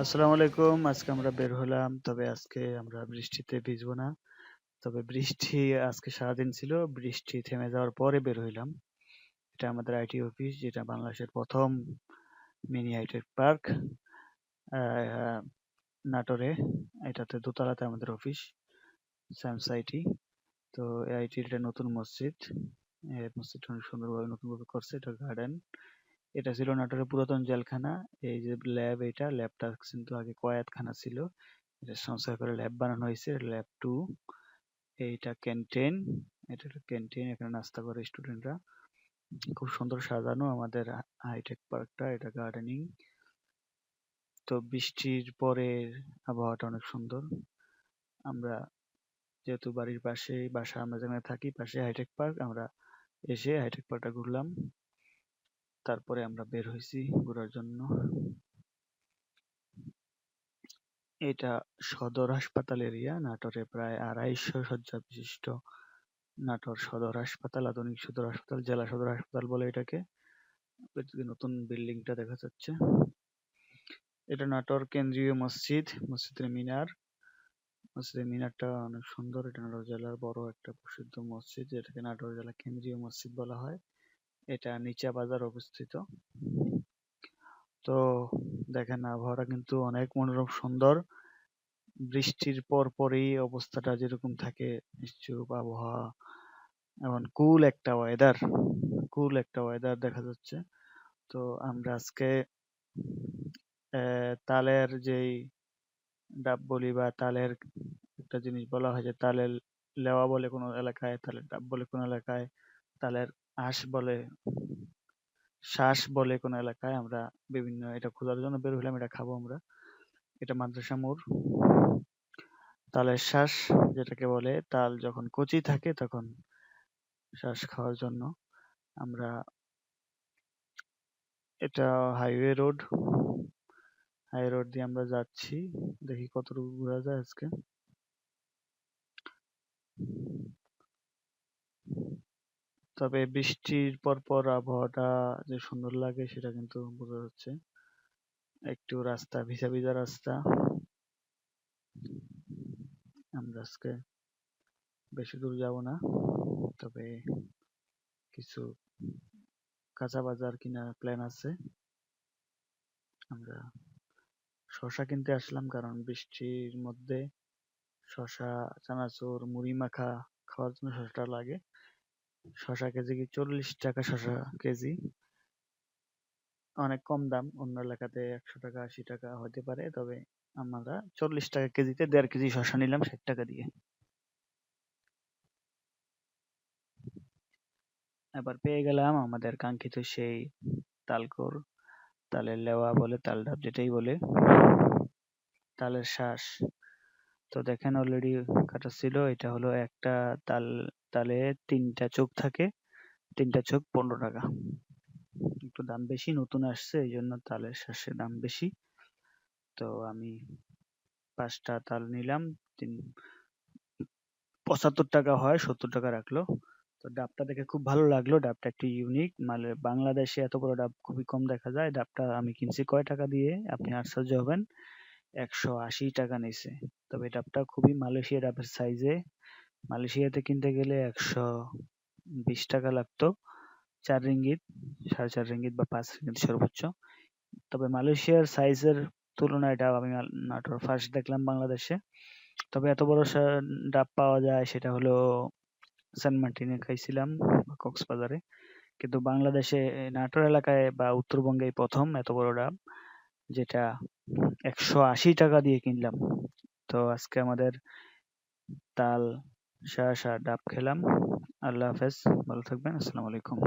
আসসালামু আলাইকুম। আজকে আমরা বের হলাম, তবে আজকে আমরা বৃষ্টিতে ভিজবো না। তবে বৃষ্টি আজকে সারাদিন ছিল, বৃষ্টি থেমে যাওয়ার পরে বের হইলাম। এটা আমাদের আইটি অফিস, যেটা বাংলাদেশের প্রথম মিনি হাইটেক পার্ক নাটোরে। এটাতে দোতলাতে আমাদের অফিস স্যামস আইটি তো এই আইটি এটা নতুন মসজিদ। মসজিদটা অনেক সুন্দরভাবে নতুনভাবে করছে, এটা গার্ডেন এটা ছিল নাটোরের পুরাতন জেলখানা। এই যে ল্যাব এটা ল্যাবটা কিন্তু আগে কয়াতখানা ছিল। এটা সংস্কার করে ল্যাব বানানো হয়েছে ল্যাব টু এইটা ক্যান্টিন এটা একটা ক্যান্টিন এখানে নাস্তা করে স্টুডেন্টরা খুব সুন্দর সাজানো আমাদের হাইটেক পার্কটা এটা গার্ডেনিং তো বৃষ্টির পরে আবহাওয়াটা অনেক সুন্দর। আমরা যেহেতু বাড়ির পাশে বাসা আমরা যেখানে থাকি পাশে হাইটেক পার্ক আমরা এসে হাইটেক পার্কটা ঘুরলাম। তারপরে আমরা বের হয়েছি ঘোরার জন্য। এটা সদর হাসপাতাল এরিয়া, নাটোরে প্রায় আড়াইশো শয্যা বিশিষ্ট নাটোর সদর হাসপাতাল, আধুনিক সদর হাসপাতাল, জেলা সদর হাসপাতাল বলে এটাকে। নতুন বিল্ডিংটা দেখা যাচ্ছে। এটা নাটোর কেন্দ্রীয় মসজিদ, মসজিদের মিনার। মসজিদের মিনারটা অনেক সুন্দর। এটা নাটোর জেলার বড় একটা প্রসিদ্ধ মসজিদ, যেটাকে নাটোর জেলা কেন্দ্রীয় মসজিদ বলা হয়। এটা নিচা বাজার অবস্থিত। তো দেখেন, আবহাওয়াটা কিন্তু অনেক মনোরম, সুন্দর। বৃষ্টির পর পরই অবস্থাটা যেরকম থাকে, নিশ্চুপ আবহাওয়া, এমন কুল একটা ওয়েদার কুল একটা ওয়েদার দেখা যাচ্ছে। তো আমরা আজকে তালের যেই ডাব বলি বা তালের একটা জিনিস বলা হয় যে তালের লেওয়া বলে কোনো এলাকায়, তালের ডাব বলে কোনো এলাকায়, তালের আঁশ বলে শ্বাস বলে কোনো এলাকায় আমরা বিভিন্ন এটা খোঁজার জন্য বের হইলাম, এটা খাব আমরা। এটা মাদ্রাসা মোড়। তালের শ্বাস যেটাকে বলে, তাল যখন কচি থাকে তখন শ্বাস খাওয়ার জন্য আমরা এটা হাইওয়ে রোড হাই রোড দিয়ে আমরা যাচ্ছি। দেখি কতটুকু ঘোরা যায় আজকে। তবে বৃষ্টির পর পর আবহাওয়াটা যে সুন্দর লাগে সেটা কিন্তু বোঝা যাচ্ছে। একটু রাস্তা ভিজা ভিজা রাস্তা। আমরা আজকে বেশি দূর যাব না। তবে কিছু কাঁচা বাজার কেনার প্ল্যান আছে। আমরা শশা কিনতে আসলাম কারণ বৃষ্টির মধ্যে শসা, চানাচুর মুড়ি মাখা খাওয়ার জন্য শশাটা লাগে। শসা কেজি চল্লিশ টাকা শশা কেজি। অনেক কম দাম অন্য এলাকাতে একশো টাকা আশি টাকা হতে পারে তবে আমরা চল্লিশ টাকা কেজিতে দেড় কেজি শসা নিলাম ষাট টাকা দিয়ে। এবার পেয়ে গেলাম আমাদের কাঙ্ক্ষিত সেই তালকোর তালের লেওয়া বলে, তাল ডাব যেটাই বলে, তালের শ্বাস। তো দেখেন অলরেডি কাটা ছিল, এটা হলো একটা তাল, তালে তিনটা চোখ থাকে, তিনটা চোখ পনেরো টাকা। একটু দাম বেশি, নতুন আসছে, এই জন্য তালের শ্বাসের দাম বেশি। তো আমি পাঁচটা তাল নিলাম, তিন, পঁচাত্তর টাকা হয়, সত্তর টাকা রাখল। তো ডাবটা দেখে খুব ভালো লাগল। ডাবটা একটু ইউনিক মানে বাংলাদেশে এত বড় ডাব খুবই কম দেখা যায়। ডাবটা আমি কিনছি কয় টাকা দিয়ে? আপনি আশ্চর্য হবেন, একশো আশি টাকা নিছে তবে ডাবটা খুবই মালয়েশিয়া ডাবের সাইজে মালয়েশিয়াতে কিনতে গেলে একশো বিশ টাকা লাগতো। চার রিঙ্গিত, সাড়ে চার রিঙ্গিত বা পাঁচ রিঙ্গিত সর্বোচ্চ। তবে মালয়েশিয়ার সাইজের তুলনায় ডাব আমি নাটোর ফার্স্ট দেখলাম বাংলাদেশে। তবে এত বড় ডাব পাওয়া যায় সেটা হলো সেন্ট মার্টিনে খাইছিলাম কক্সবাজারে। কিন্তু বাংলাদেশে নাটোর এলাকায় বা উত্তরবঙ্গে প্রথম এত বড় ডাব যেটা একশো আশি টাকা দিয়ে কিনলাম। তো আজকে আমাদের তাল শাহ শাহ ডাব খেলাম। আল্লাহ হাফেজ, ভালো থাকবেন, আসসালামু আলাইকুম।